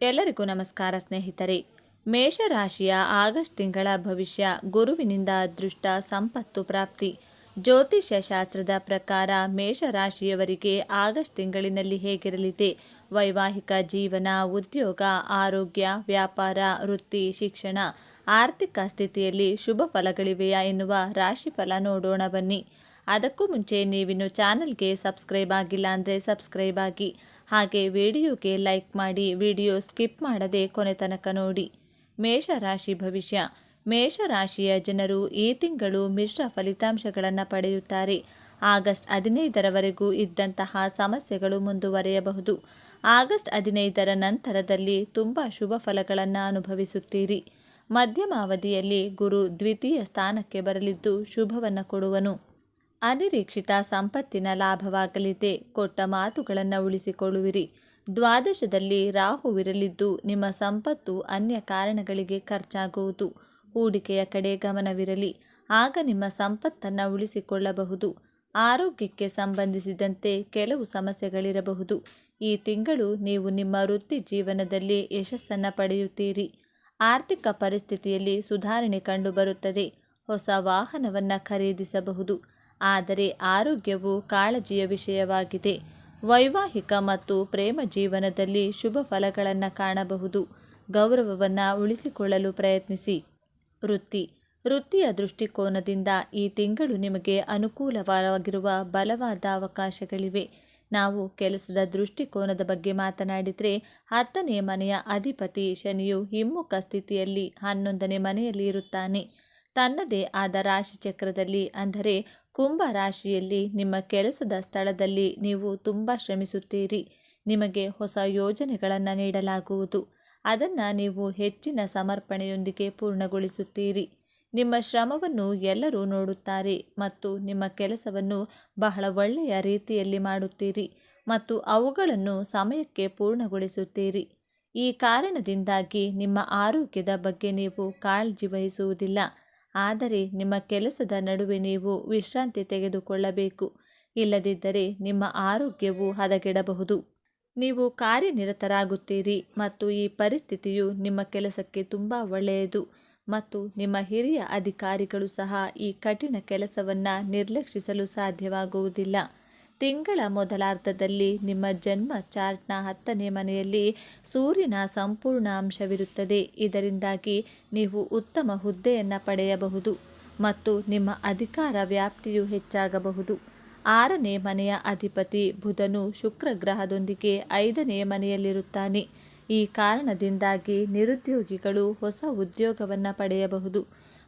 ಎಲ್ಲರಿಗೂ ನಮಸ್ಕಾರ ಸ್ನೇಹಿತರೆ. ಮೇಷರಾಶಿಯ ಆಗಸ್ಟ್ ತಿಂಗಳ ಭವಿಷ್ಯ ಗುರುವಿನಿಂದ ಅದೃಷ್ಟ ಸಂಪತ್ತು ಪ್ರಾಪ್ತಿ. ಜ್ಯೋತಿಷ್ಯ ಶಾಸ್ತ್ರದ ಪ್ರಕಾರ ಮೇಷರಾಶಿಯವರಿಗೆ ಆಗಸ್ಟ್ ತಿಂಗಳಿನಲ್ಲಿ ಹೇಗಿರಲಿದೆ? ವೈವಾಹಿಕ ಜೀವನ, ಉದ್ಯೋಗ, ಆರೋಗ್ಯ, ವ್ಯಾಪಾರ, ವೃತ್ತಿ, ಶಿಕ್ಷಣ, ಆರ್ಥಿಕ ಸ್ಥಿತಿಯಲ್ಲಿ ಶುಭ ಫಲಗಳಿವೆಯಾ ಎನ್ನುವ ರಾಶಿಫಲ ನೋಡೋಣ ಬನ್ನಿ. ಅದಕ್ಕೂ ಮುಂಚೆ ನೀವಿನ್ನು ಚಾನಲ್ಗೆ ಸಬ್ಸ್ಕ್ರೈಬ್ ಆಗಿಲ್ಲ ಅಂದರೆ ಸಬ್ಸ್ಕ್ರೈಬ್ ಆಗಿ. ಹಾಗೆ ವಿಡಿಯೋಗೆ ಲೈಕ್ ಮಾಡಿ ವಿಡಿಯೋ ಸ್ಕಿಪ್ ಮಾಡದೆ ಕೊನೆ ತನಕ ನೋಡಿ. ಮೇಷರಾಶಿ ಭವಿಷ್ಯ. ಮೇಷರಾಶಿಯ ಜನರು ಈ ತಿಂಗಳು ಮಿಶ್ರ ಫಲಿತಾಂಶಗಳನ್ನು ಪಡೆಯುತ್ತಾರೆ. ಆಗಸ್ಟ್ ಹದಿನೈದರವರೆಗೂ ಇದ್ದಂತಹ ಸಮಸ್ಯೆಗಳು ಮುಂದುವರೆಯಬಹುದು. ಆಗಸ್ಟ್ ಹದಿನೈದರ ನಂತರದಲ್ಲಿ ತುಂಬ ಶುಭ ಫಲಗಳನ್ನು ಅನುಭವಿಸುತ್ತೀರಿ. ಮಧ್ಯಮ ಅವಧಿಯಲ್ಲಿ ಗುರು ದ್ವಿತೀಯ ಸ್ಥಾನಕ್ಕೆ ಬರಲಿದ್ದು ಶುಭವನ್ನು ಕೊಡುವನು. ಅನಿರೀಕ್ಷಿತ ಸಂಪತ್ತಿನ ಲಾಭವಾಗಲಿದೆ. ಕೊಟ್ಟ ಮಾತುಗಳನ್ನು ಉಳಿಸಿಕೊಳ್ಳುವಿರಿ. ದ್ವಾದಶದಲ್ಲಿ ರಾಹುವಿರಲಿದ್ದು ನಿಮ್ಮ ಸಂಪತ್ತು ಅನ್ಯ ಕಾರಣಗಳಿಗೆ ಖರ್ಚಾಗುವುದು. ಹೂಡಿಕೆಯ ಕಡೆ ಗಮನವಿರಲಿ. ಆಗ ನಿಮ್ಮ ಸಂಪತ್ತನ್ನು ಉಳಿಸಿಕೊಳ್ಳಬಹುದು. ಆರೋಗ್ಯಕ್ಕೆ ಸಂಬಂಧಿಸಿದಂತೆ ಕೆಲವು ಸಮಸ್ಯೆಗಳಿರಬಹುದು. ಈ ತಿಂಗಳು ನೀವು ನಿಮ್ಮ ವೃತ್ತಿ ಜೀವನದಲ್ಲಿ ಯಶಸ್ಸನ್ನು ಪಡೆಯುತ್ತೀರಿ. ಆರ್ಥಿಕ ಪರಿಸ್ಥಿತಿಯಲ್ಲಿ ಸುಧಾರಣೆ ಕಂಡುಬರುತ್ತದೆ. ಹೊಸ ವಾಹನವನ್ನು ಖರೀದಿಸಬಹುದು. ಆದರೆ ಆರೋಗ್ಯವು ಕಾಳಜಿಯ ವಿಷಯವಾಗಿದೆ. ವೈವಾಹಿಕ ಮತ್ತು ಪ್ರೇಮ ಜೀವನದಲ್ಲಿ ಶುಭ ಫಲಗಳನ್ನು ಕಾಣಬಹುದು. ಗೌರವವನ್ನು ಉಳಿಸಿಕೊಳ್ಳಲು ಪ್ರಯತ್ನಿಸಿ. ವೃತ್ತಿ. ವೃತ್ತಿಯ ದೃಷ್ಟಿಕೋನದಿಂದ ಈ ತಿಂಗಳು ನಿಮಗೆ ಅನುಕೂಲವಾಗಿರುವ ಬಲವಾದ ಅವಕಾಶಗಳಿವೆ. ನಾವು ಕೆಲಸದ ದೃಷ್ಟಿಕೋನದ ಬಗ್ಗೆ ಮಾತನಾಡಿದರೆ ಹತ್ತನೇ ಮನೆಯ ಅಧಿಪತಿ ಶನಿಯು ಹಿಮ್ಮುಖ ಸ್ಥಿತಿಯಲ್ಲಿ ಹನ್ನೊಂದನೇ ಮನೆಯಲ್ಲಿ ಇರುತ್ತಾನೆ. ತನ್ನದೇ ಆದ ರಾಶಿಚಕ್ರದಲ್ಲಿ ಅಂದರೆ ಕುಂಭ ರಾಶಿಯಲ್ಲಿ ನಿಮ್ಮ ಕೆಲಸದ ಸ್ಥಳದಲ್ಲಿ ನೀವು ತುಂಬ ಶ್ರಮಿಸುತ್ತೀರಿ. ನಿಮಗೆ ಹೊಸ ಯೋಜನೆಗಳನ್ನು ನೀಡಲಾಗುವುದು. ಅದನ್ನು ನೀವು ಹೆಚ್ಚಿನ ಸಮರ್ಪಣೆಯೊಂದಿಗೆ ಪೂರ್ಣಗೊಳಿಸುತ್ತೀರಿ. ನಿಮ್ಮ ಶ್ರಮವನ್ನು ಎಲ್ಲರೂ ನೋಡುತ್ತಾರೆ ಮತ್ತು ನಿಮ್ಮ ಕೆಲಸವನ್ನು ಬಹಳ ಒಳ್ಳೆಯ ರೀತಿಯಲ್ಲಿ ಮಾಡುತ್ತೀರಿ ಮತ್ತು ಅವುಗಳನ್ನು ಸಮಯಕ್ಕೆ ಪೂರ್ಣಗೊಳಿಸುತ್ತೀರಿ. ಈ ಕಾರಣದಿಂದಾಗಿ ನಿಮ್ಮ ಆರೋಗ್ಯದ ಬಗ್ಗೆ ನೀವು ಕಾಳಜಿ ವಹಿಸುವುದಿಲ್ಲ. ಆದರೆ ನಿಮ್ಮ ಕೆಲಸದ ನಡುವೆ ನೀವು ವಿಶ್ರಾಂತಿ ತೆಗೆದುಕೊಳ್ಳಬೇಕು. ಇಲ್ಲದಿದ್ದರೆ ನಿಮ್ಮ ಆರೋಗ್ಯವು ಹದಗೆಡಬಹುದು. ನೀವು ಕಾರ್ಯನಿರತರಾಗುತ್ತೀರಿ ಮತ್ತು ಈ ಪರಿಸ್ಥಿತಿಯು ನಿಮ್ಮ ಕೆಲಸಕ್ಕೆ ತುಂಬ ಒಳ್ಳೆಯದು ಮತ್ತು ನಿಮ್ಮ ಹಿರಿಯ ಅಧಿಕಾರಿಗಳು ಸಹ ಈ ಕಠಿಣ ಕೆಲಸವನ್ನು ನಿರ್ಲಕ್ಷಿಸಲು ಸಾಧ್ಯವಾಗುವುದಿಲ್ಲ. ತಿಂಗಳ ಮೊದಲಾರ್ಧದಲ್ಲಿ ನಿಮ್ಮ ಜನ್ಮ ಚಾರ್ಟ್ನ ಹತ್ತನೇ ಮನೆಯಲ್ಲಿ ಸೂರ್ಯನ ಸಂಪೂರ್ಣ ಅಂಶವಿರುತ್ತದೆ. ಇದರಿಂದಾಗಿ ನೀವು ಉತ್ತಮ ಹುದ್ದೆಯನ್ನು ಪಡೆಯಬಹುದು ಮತ್ತು ನಿಮ್ಮ ಅಧಿಕಾರ ವ್ಯಾಪ್ತಿಯು ಹೆಚ್ಚಾಗಬಹುದು. ಆರನೇ ಮನೆಯ ಅಧಿಪತಿ ಬುಧನು ಶುಕ್ರ ಗ್ರಹದೊಂದಿಗೆ ಐದನೇ ಮನೆಯಲ್ಲಿರುತ್ತಾನೆ. ಈ ಕಾರಣದಿಂದಾಗಿ ನಿರುದ್ಯೋಗಿಗಳು ಹೊಸ ಉದ್ಯೋಗವನ್ನು ಪಡೆಯಬಹುದು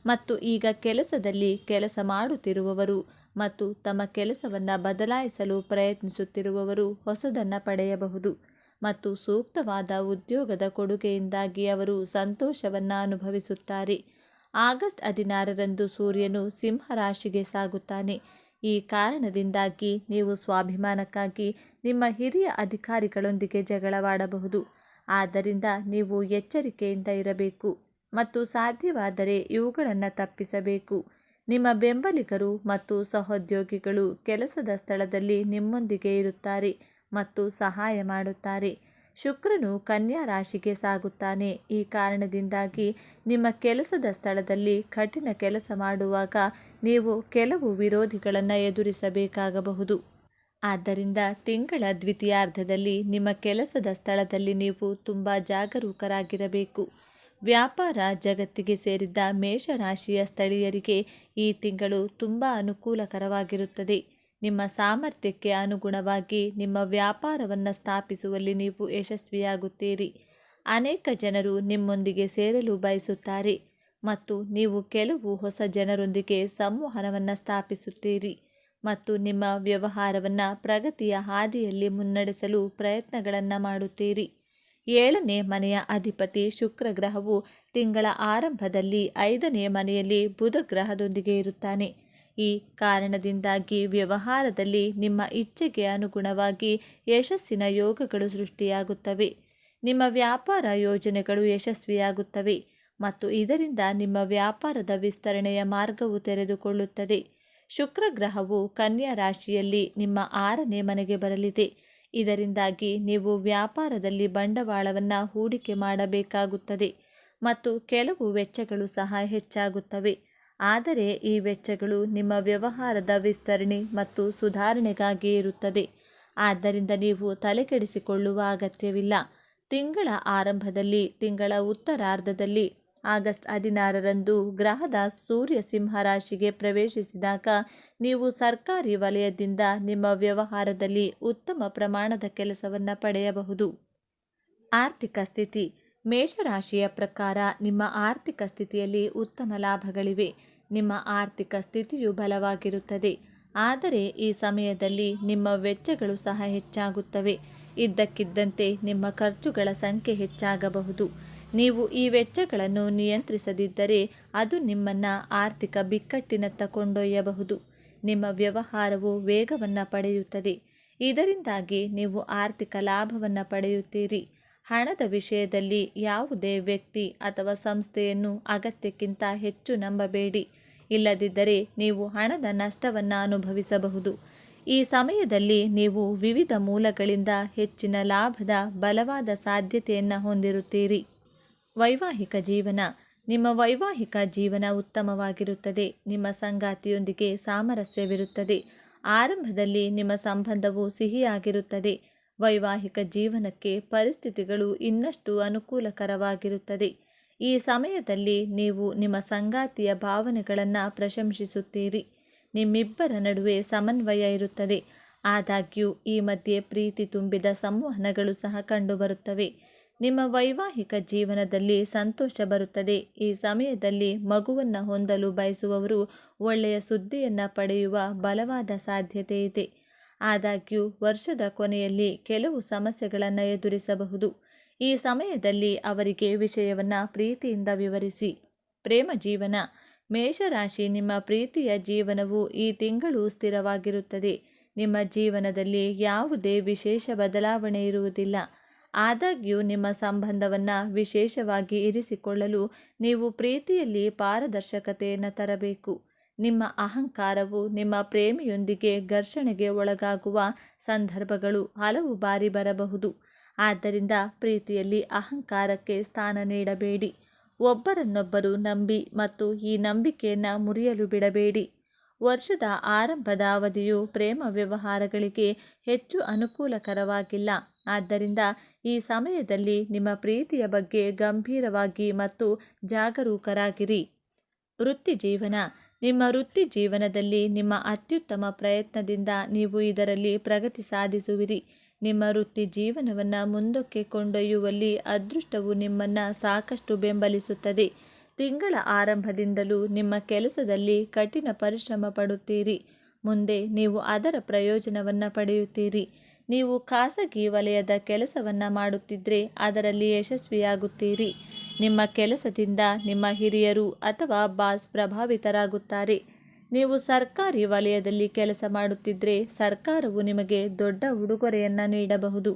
ಮತ್ತು ಈಗ ಕೆಲಸದಲ್ಲಿ ಕೆಲಸ ಮಾಡುತ್ತಿರುವವರು ಮತ್ತು ತಮ್ಮ ಕೆಲಸವನ್ನು ಬದಲಾಯಿಸಲು ಪ್ರಯತ್ನಿಸುತ್ತಿರುವವರು ಹೊಸದನ್ನು ಪಡೆಯಬಹುದು ಮತ್ತು ಸೂಕ್ತವಾದ ಉದ್ಯೋಗದ ಕೊಡುಗೆಯಿಂದಾಗಿ ಅವರು ಸಂತೋಷವನ್ನು ಅನುಭವಿಸುತ್ತಾರೆ. ಆಗಸ್ಟ್ ಹದಿನಾರರಂದು ಸೂರ್ಯನು ಸಿಂಹರಾಶಿಗೆ ಸಾಗುತ್ತಾನೆ. ಈ ಕಾರಣದಿಂದಾಗಿ ನೀವು ಸ್ವಾಭಿಮಾನಕ್ಕಾಗಿ ನಿಮ್ಮ ಹಿರಿಯ ಅಧಿಕಾರಿಗಳೊಂದಿಗೆ ಜಗಳವಾಡಬಹುದು. ಆದ್ದರಿಂದ ನೀವು ಎಚ್ಚರಿಕೆಯಿಂದ ಇರಬೇಕು ಮತ್ತು ಸಾಧ್ಯವಾದರೆ ಇವುಗಳನ್ನು ತಪ್ಪಿಸಬೇಕು. ನಿಮ್ಮ ಬೆಂಬಲಿಗರು ಮತ್ತು ಸಹೋದ್ಯೋಗಿಗಳು ಕೆಲಸದ ಸ್ಥಳದಲ್ಲಿ ನಿಮ್ಮೊಂದಿಗೆ ಇರುತ್ತಾರೆ ಮತ್ತು ಸಹಾಯ ಮಾಡುತ್ತಾರೆ. ಶುಕ್ರನು ಕನ್ಯಾ ರಾಶಿಗೆ ಸಾಗುತ್ತಾನೆ. ಈ ಕಾರಣದಿಂದಾಗಿ ನಿಮ್ಮ ಕೆಲಸದ ಸ್ಥಳದಲ್ಲಿ ಕಠಿಣ ಕೆಲಸ ಮಾಡುವಾಗ ನೀವು ಕೆಲವು ವಿರೋಧಿಗಳನ್ನು ಎದುರಿಸಬೇಕಾಗಬಹುದು. ಆದ್ದರಿಂದ ತಿಂಗಳ ದ್ವಿತೀಯಾರ್ಧದಲ್ಲಿ ನಿಮ್ಮ ಕೆಲಸದ ಸ್ಥಳದಲ್ಲಿ ನೀವು ತುಂಬ ಜಾಗರೂಕರಾಗಿರಬೇಕು. ವ್ಯಾಪಾರ ಜಗತ್ತಿಗೆ ಸೇರಿದ್ದ ಮೇಷರಾಶಿಯ ಸ್ಥಳೀಯರಿಗೆ ಈ ತಿಂಗಳು ತುಂಬ ಅನುಕೂಲಕರವಾಗಿರುತ್ತದೆ. ನಿಮ್ಮ ಸಾಮರ್ಥ್ಯಕ್ಕೆ ಅನುಗುಣವಾಗಿ ನಿಮ್ಮ ವ್ಯಾಪಾರವನ್ನು ಸ್ಥಾಪಿಸುವಲ್ಲಿ ನೀವು ಯಶಸ್ವಿಯಾಗುತ್ತೀರಿ. ಅನೇಕ ಜನರು ನಿಮ್ಮೊಂದಿಗೆ ಸೇರಲು ಬಯಸುತ್ತಾರೆ ಮತ್ತು ನೀವು ಕೆಲವು ಹೊಸ ಜನರೊಂದಿಗೆ ಸಂವಹನವನ್ನು ಸ್ಥಾಪಿಸುತ್ತೀರಿ ಮತ್ತು ನಿಮ್ಮ ವ್ಯವಹಾರವನ್ನು ಪ್ರಗತಿಯ ಹಾದಿಯಲ್ಲಿ ಮುನ್ನಡೆಸಲು ಪ್ರಯತ್ನಗಳನ್ನು ಮಾಡುತ್ತೀರಿ. ಏಳನೇ ಮನೆಯ ಅಧಿಪತಿ ಶುಕ್ರ ಗ್ರಹವು ತಿಂಗಳ ಆರಂಭದಲ್ಲಿ ಐದನೇ ಮನೆಯಲ್ಲಿ ಬುಧ ಗ್ರಹದೊಂದಿಗೆ ಇರುತ್ತಾನೆ. ಈ ಕಾರಣದಿಂದಾಗಿ ವ್ಯವಹಾರದಲ್ಲಿ ನಿಮ್ಮ ಇಚ್ಛೆಗೆ ಅನುಗುಣವಾಗಿ ಯಶಸ್ಸಿನ ಯೋಗಗಳು ಸೃಷ್ಟಿಯಾಗುತ್ತವೆ. ನಿಮ್ಮ ವ್ಯಾಪಾರ ಯೋಜನೆಗಳು ಯಶಸ್ವಿಯಾಗುತ್ತವೆ ಮತ್ತು ಇದರಿಂದ ನಿಮ್ಮ ವ್ಯಾಪಾರದ ವಿಸ್ತರಣೆಯ ಮಾರ್ಗವು ತೆರೆದುಕೊಳ್ಳುತ್ತದೆ. ಶುಕ್ರ ಗ್ರಹವು ಕನ್ಯಾ ರಾಶಿಯಲ್ಲಿ ನಿಮ್ಮ ಆರನೇ ಮನೆಗೆ ಬರಲಿದೆ. ಇದರಿಂದಾಗಿ ನೀವು ವ್ಯಾಪಾರದಲ್ಲಿ ಬಂಡವಾಳವನ್ನು ಹೂಡಿಕೆ ಮಾಡಬೇಕಾಗುತ್ತದೆ ಮತ್ತು ಕೆಲವು ವೆಚ್ಚಗಳು ಸಹ ಹೆಚ್ಚಾಗುತ್ತವೆ. ಆದರೆ ಈ ವೆಚ್ಚಗಳು ನಿಮ್ಮ ವ್ಯವಹಾರದ ವಿಸ್ತರಣೆ ಮತ್ತು ಸುಧಾರಣೆಗಾಗಿ ಇರುತ್ತದೆ. ಆದ್ದರಿಂದ ನೀವು ತಲೆಕೆಡಿಸಿಕೊಳ್ಳುವ ಅಗತ್ಯವಿಲ್ಲ. ತಿಂಗಳ ಆರಂಭದಲ್ಲಿ, ತಿಂಗಳ ಉತ್ತರಾರ್ಧದಲ್ಲಿ ಆಗಸ್ಟ್ ಹದಿನಾರರಂದು ಗ್ರಹದ ಸೂರ್ಯ ಸಿಂಹ ರಾಶಿಗೆ ಪ್ರವೇಶಿಸಿದಾಗ ನೀವು ಸರ್ಕಾರಿ ವಲಯದಿಂದ ನಿಮ್ಮ ವ್ಯವಹಾರದಲ್ಲಿ ಉತ್ತಮ ಪ್ರಮಾಣದ ಕೆಲಸವನ್ನು ಪಡೆಯಬಹುದು. ಆರ್ಥಿಕ ಸ್ಥಿತಿ. ಮೇಷರಾಶಿಯ ಪ್ರಕಾರ ನಿಮ್ಮ ಆರ್ಥಿಕ ಸ್ಥಿತಿಯಲ್ಲಿ ಉತ್ತಮ ಲಾಭಗಳಿವೆ. ನಿಮ್ಮ ಆರ್ಥಿಕ ಸ್ಥಿತಿಯು ಬಲವಾಗಿರುತ್ತದೆ. ಆದರೆ ಈ ಸಮಯದಲ್ಲಿ ನಿಮ್ಮ ವೆಚ್ಚಗಳು ಸಹ ಹೆಚ್ಚಾಗುತ್ತವೆ. ಇದ್ದಕ್ಕಿದ್ದಂತೆ ನಿಮ್ಮ ಖರ್ಚುಗಳ ಸಂಖ್ಯೆ ಹೆಚ್ಚಾಗಬಹುದು. ನೀವು ಈ ವೆಚ್ಚಗಳನ್ನು ನಿಯಂತ್ರಿಸದಿದ್ದರೆ ಅದು ನಿಮ್ಮನ್ನು ಆರ್ಥಿಕ ಬಿಕ್ಕಟ್ಟಿನತ್ತ ಕೊಂಡೊಯ್ಯಬಹುದು. ನಿಮ್ಮ ವ್ಯವಹಾರವು ವೇಗವನ್ನು ಪಡೆಯುತ್ತದೆ. ಇದರಿಂದಾಗಿ ನೀವು ಆರ್ಥಿಕ ಲಾಭವನ್ನು ಪಡೆಯುತ್ತೀರಿ. ಹಣದ ವಿಷಯದಲ್ಲಿ ಯಾವುದೇ ವ್ಯಕ್ತಿ ಅಥವಾ ಸಂಸ್ಥೆಯನ್ನು ಅಗತ್ಯಕ್ಕಿಂತ ಹೆಚ್ಚು ನಂಬಬೇಡಿ. ಇಲ್ಲದಿದ್ದರೆ ನೀವು ಹಣದ ನಷ್ಟವನ್ನು ಅನುಭವಿಸಬಹುದು. ಈ ಸಮಯದಲ್ಲಿ ನೀವು ವಿವಿಧ ಮೂಲಗಳಿಂದ ಹೆಚ್ಚಿನ ಲಾಭದ ಬಲವಾದ ಸಾಧ್ಯತೆಯನ್ನು ಹೊಂದಿರುತ್ತೀರಿ. ವೈವಾಹಿಕ ಜೀವನ. ನಿಮ್ಮ ವೈವಾಹಿಕ ಜೀವನ ಉತ್ತಮವಾಗಿರುತ್ತದೆ. ನಿಮ್ಮ ಸಂಗಾತಿಯೊಂದಿಗೆ ಸಾಮರಸ್ಯವಿರುತ್ತದೆ. ಆರಂಭದಲ್ಲಿ ನಿಮ್ಮ ಸಂಬಂಧವು ಸಿಹಿಯಾಗಿರುತ್ತದೆ. ವೈವಾಹಿಕ ಜೀವನಕ್ಕೆ ಪರಿಸ್ಥಿತಿಗಳು ಇನ್ನಷ್ಟು ಅನುಕೂಲಕರವಾಗಿರುತ್ತದೆ. ಈ ಸಮಯದಲ್ಲಿ ನೀವು ನಿಮ್ಮ ಸಂಗಾತಿಯ ಭಾವನೆಗಳನ್ನು ಪ್ರಶಂಸಿಸುತ್ತೀರಿ. ನಿಮ್ಮಿಬ್ಬರ ನಡುವೆ ಸಮನ್ವಯ ಇರುತ್ತದೆ. ಆದಾಗ್ಯೂ ಈ ಮಧ್ಯೆ ಪ್ರೀತಿ ತುಂಬಿದ ಸಂವಹನಗಳು ಸಹ ಕಂಡುಬರುತ್ತವೆ. ನಿಮ್ಮ ವೈವಾಹಿಕ ಜೀವನದಲ್ಲಿ ಸಂತೋಷ ಬರುತ್ತದೆ. ಈ ಸಮಯದಲ್ಲಿ ಮಗುವನ್ನು ಹೊಂದಲು ಬಯಸುವವರು ಒಳ್ಳೆಯ ಸುದ್ದಿಯನ್ನು ಪಡೆಯುವ ಬಲವಾದ ಸಾಧ್ಯತೆ ಇದೆ. ಆದಾಗ್ಯೂ, ವರ್ಷದ ಕೊನೆಯಲ್ಲಿ ಕೆಲವು ಸಮಸ್ಯೆಗಳನ್ನು ಎದುರಿಸಬಹುದು. ಈ ಸಮಯದಲ್ಲಿ ಅವರಿಗೆ ವಿಷಯವನ್ನು ಪ್ರೀತಿಯಿಂದ ವಿವರಿಸಿ. ಪ್ರೇಮ ಜೀವನ. ಮೇಷರಾಶಿ ನಿಮ್ಮ ಪ್ರೀತಿಯ ಜೀವನವು ಈ ತಿಂಗಳು ಸ್ಥಿರವಾಗಿರುತ್ತದೆ. ನಿಮ್ಮ ಜೀವನದಲ್ಲಿ ಯಾವುದೇ ವಿಶೇಷ ಬದಲಾವಣೆ ಇರುವುದಿಲ್ಲ. ಆದಾಗ್ಯೂ ನಿಮ್ಮ ಸಂಬಂಧವನ್ನು ವಿಶೇಷವಾಗಿ ಇರಿಸಿಕೊಳ್ಳಲು ನೀವು ಪ್ರೀತಿಯಲ್ಲಿ ಪಾರದರ್ಶಕತೆಯನ್ನು ತರಬೇಕು. ನಿಮ್ಮ ಅಹಂಕಾರವು ನಿಮ್ಮ ಪ್ರೇಮಿಯೊಂದಿಗೆ ಘರ್ಷಣೆಗೆ ಒಳಗಾಗುವ ಸಂದರ್ಭಗಳು ಹಲವು ಬಾರಿ ಬರಬಹುದು. ಆದ್ದರಿಂದ ಪ್ರೀತಿಯಲ್ಲಿ ಅಹಂಕಾರಕ್ಕೆ ಸ್ಥಾನ ನೀಡಬೇಡಿ. ಒಬ್ಬರನ್ನೊಬ್ಬರು ನಂಬಿ ಮತ್ತು ಈ ನಂಬಿಕೆಯನ್ನು ಮುರಿಯಲು ಬಿಡಬೇಡಿ. ವರ್ಷದ ಆರಂಭದ ಅವಧಿಯು ಪ್ರೇಮ ವ್ಯವಹಾರಗಳಿಗೆ ಹೆಚ್ಚು ಅನುಕೂಲಕರವಾಗಿಲ್ಲ. ಆದ್ದರಿಂದ ಈ ಸಮಯದಲ್ಲಿ ನಿಮ್ಮ ಪ್ರೀತಿಯ ಬಗ್ಗೆ ಗಂಭೀರವಾಗಿ ಮತ್ತು ಜಾಗರೂಕರಾಗಿರಿ. ವೃತ್ತಿ ಜೀವನ ನಿಮ್ಮ ವೃತ್ತಿ ಜೀವನದಲ್ಲಿ ನಿಮ್ಮ ಅತ್ಯುತ್ತಮ ಪ್ರಯತ್ನದಿಂದ ನೀವು ಇದರಲ್ಲಿ ಪ್ರಗತಿ ಸಾಧಿಸುವಿರಿ. ನಿಮ್ಮ ವೃತ್ತಿ ಜೀವನವನ್ನು ಮುಂದಕ್ಕೆ ಕೊಂಡೊಯ್ಯುವಲ್ಲಿ ಅದೃಷ್ಟವು ನಿಮ್ಮನ್ನು ಸಾಕಷ್ಟು ಬೆಂಬಲಿಸುತ್ತದೆ. ತಿಂಗಳ ಆರಂಭದಿಂದಲೂ ನಿಮ್ಮ ಕೆಲಸದಲ್ಲಿ ಕಠಿಣ ಪರಿಶ್ರಮ ಪಡುತ್ತೀರಿ. ಮುಂದೆ ನೀವು ಅದರ ಪ್ರಯೋಜನವನ್ನು ಪಡೆಯುತ್ತೀರಿ. ನೀವು ಖಾಸಗಿ ವಲಯದ ಕೆಲಸವನ್ನು ಮಾಡುತ್ತಿದ್ದರೆ ಅದರಲ್ಲಿ ಯಶಸ್ವಿಯಾಗುತ್ತೀರಿ. ನಿಮ್ಮ ಕೆಲಸದಿಂದ ನಿಮ್ಮ ಹಿರಿಯರು ಅಥವಾ ಬಾಸ್ ಪ್ರಭಾವಿತರಾಗುತ್ತಾರೆ. ನೀವು ಸರ್ಕಾರಿ ವಲಯದಲ್ಲಿ ಕೆಲಸ ಮಾಡುತ್ತಿದ್ದರೆ ಸರ್ಕಾರವು ನಿಮಗೆ ದೊಡ್ಡ ಉಡುಗೊರೆಯನ್ನು ನೀಡಬಹುದು.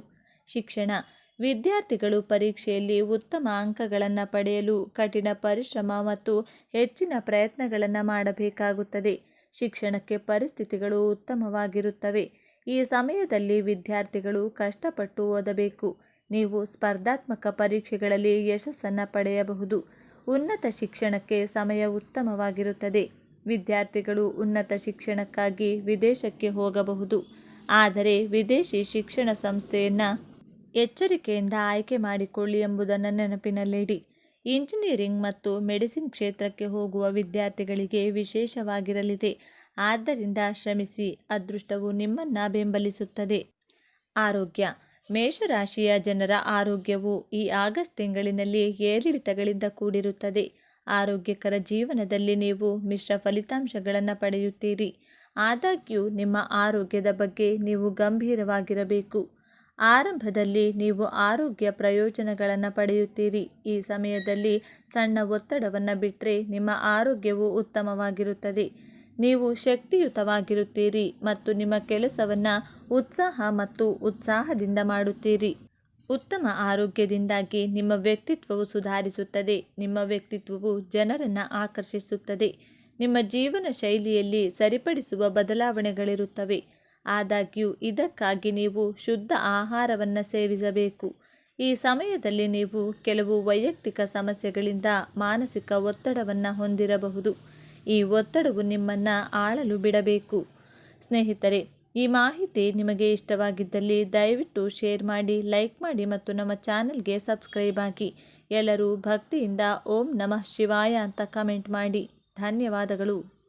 ಶಿಕ್ಷಣ ವಿದ್ಯಾರ್ಥಿಗಳು ಪರೀಕ್ಷೆಯಲ್ಲಿ ಉತ್ತಮ ಅಂಕಗಳನ್ನು ಪಡೆಯಲು ಕಠಿಣ ಪರಿಶ್ರಮ ಮತ್ತು ಹೆಚ್ಚಿನ ಪ್ರಯತ್ನಗಳನ್ನು ಮಾಡಬೇಕಾಗುತ್ತದೆ. ಶಿಕ್ಷಣಕ್ಕೆ ಪರಿಸ್ಥಿತಿಗಳು ಉತ್ತಮವಾಗಿರುತ್ತವೆ. ಈ ಸಮಯದಲ್ಲಿ ವಿದ್ಯಾರ್ಥಿಗಳು ಕಷ್ಟಪಟ್ಟು ಓದಬೇಕು. ನೀವು ಸ್ಪರ್ಧಾತ್ಮಕ ಪರೀಕ್ಷೆಗಳಲ್ಲಿ ಯಶಸ್ಸನ್ನು ಪಡೆಯಬಹುದು. ಉನ್ನತ ಶಿಕ್ಷಣಕ್ಕೆ ಸಮಯ ಉತ್ತಮವಾಗಿರುತ್ತದೆ. ವಿದ್ಯಾರ್ಥಿಗಳು ಉನ್ನತ ಶಿಕ್ಷಣಕ್ಕಾಗಿ ವಿದೇಶಕ್ಕೆ ಹೋಗಬಹುದು. ಆದರೆ ವಿದೇಶಿ ಶಿಕ್ಷಣ ಸಂಸ್ಥೆಯನ್ನು ಎಚ್ಚರಿಕೆಯಿಂದ ಆಯ್ಕೆ ಮಾಡಿಕೊಳ್ಳಿ ಎಂಬುದನ್ನು ನೆನಪಿನಲ್ಲಿಡಿ. ಇಂಜಿನಿಯರಿಂಗ್ ಮತ್ತು ಮೆಡಿಸಿನ್ ಕ್ಷೇತ್ರಕ್ಕೆ ಹೋಗುವ ವಿದ್ಯಾರ್ಥಿಗಳಿಗೆ ವಿಶೇಷವಾಗಿರಲಿದೆ. ಆದ್ದರಿಂದ ಶ್ರಮಿಸಿ, ಅದೃಷ್ಟವು ನಿಮ್ಮನ್ನು ಬೆಂಬಲಿಸುತ್ತದೆ. ಆರೋಗ್ಯ. ಮೇಷರಾಶಿಯ ಜನರ ಆರೋಗ್ಯವು ಈ ಆಗಸ್ಟ್ ತಿಂಗಳಿನಲ್ಲಿ ಏರಿಳಿತಗಳಿಂದ ಕೂಡಿರುತ್ತದೆ. ಆರೋಗ್ಯಕರ ಜೀವನದಲ್ಲಿ ನೀವು ಮಿಶ್ರ ಫಲಿತಾಂಶಗಳನ್ನು ಪಡೆಯುತ್ತೀರಿ. ಆದಾಗ್ಯೂ ನಿಮ್ಮ ಆರೋಗ್ಯದ ಬಗ್ಗೆ ನೀವು ಗಂಭೀರವಾಗಿರಬೇಕು. ಆರಂಭದಲ್ಲಿ ನೀವು ಆರೋಗ್ಯ ಪ್ರಯೋಜನಗಳನ್ನು ಪಡೆಯುತ್ತೀರಿ. ಈ ಸಮಯದಲ್ಲಿ ಸಣ್ಣ ಒತ್ತಡವನ್ನು ಬಿಟ್ಟರೆ ನಿಮ್ಮ ಆರೋಗ್ಯವು ಉತ್ತಮವಾಗಿರುತ್ತದೆ. ನೀವು ಶಕ್ತಿಯುತವಾಗಿರುತ್ತೀರಿ ಮತ್ತು ನಿಮ್ಮ ಕೆಲಸವನ್ನು ಉತ್ಸಾಹ ಮತ್ತು ಉತ್ಸಾಹದಿಂದ ಮಾಡುತ್ತೀರಿ. ಉತ್ತಮ ಆರೋಗ್ಯದಿಂದಾಗಿ ನಿಮ್ಮ ವ್ಯಕ್ತಿತ್ವವು ಸುಧಾರಿಸುತ್ತದೆ. ನಿಮ್ಮ ವ್ಯಕ್ತಿತ್ವವು ಜನರನ್ನು ಆಕರ್ಷಿಸುತ್ತದೆ. ನಿಮ್ಮ ಜೀವನ ಶೈಲಿಯಲ್ಲಿ ಸರಿಪಡಿಸುವ ಬದಲಾವಣೆಗಳಿರುತ್ತವೆ. ಆದಾಗ್ಯೂ ಇದಕ್ಕಾಗಿ ನೀವು ಶುದ್ಧ ಆಹಾರವನ್ನು ಸೇವಿಸಬೇಕು. ಈ ಸಮಯದಲ್ಲಿ ನೀವು ಕೆಲವು ವೈಯಕ್ತಿಕ ಸಮಸ್ಯೆಗಳಿಂದ ಮಾನಸಿಕ ಒತ್ತಡವನ್ನು ಹೊಂದಿರಬಹುದು. ಈ ಒತ್ತಡವು ನಿಮ್ಮನ್ನು ಆಳಲು ಬಿಡಬೇಕು. ಸ್ನೇಹಿತರೆ, ಈ ಮಾಹಿತಿ ನಿಮಗೆ ಇಷ್ಟವಾಗಿದ್ದಲ್ಲಿ ದಯವಿಟ್ಟು ಶೇರ್ ಮಾಡಿ, ಲೈಕ್ ಮಾಡಿ ಮತ್ತು ನಮ್ಮ ಚಾನಲ್ಗೆ ಸಬ್ಸ್ಕ್ರೈಬ್ ಆಗಿ. ಎಲ್ಲರೂ ಭಕ್ತಿಯಿಂದ ಓಂ ನಮಃ ಶಿವಾಯ ಅಂತ ಕಮೆಂಟ್ ಮಾಡಿ. ಧನ್ಯವಾದಗಳು.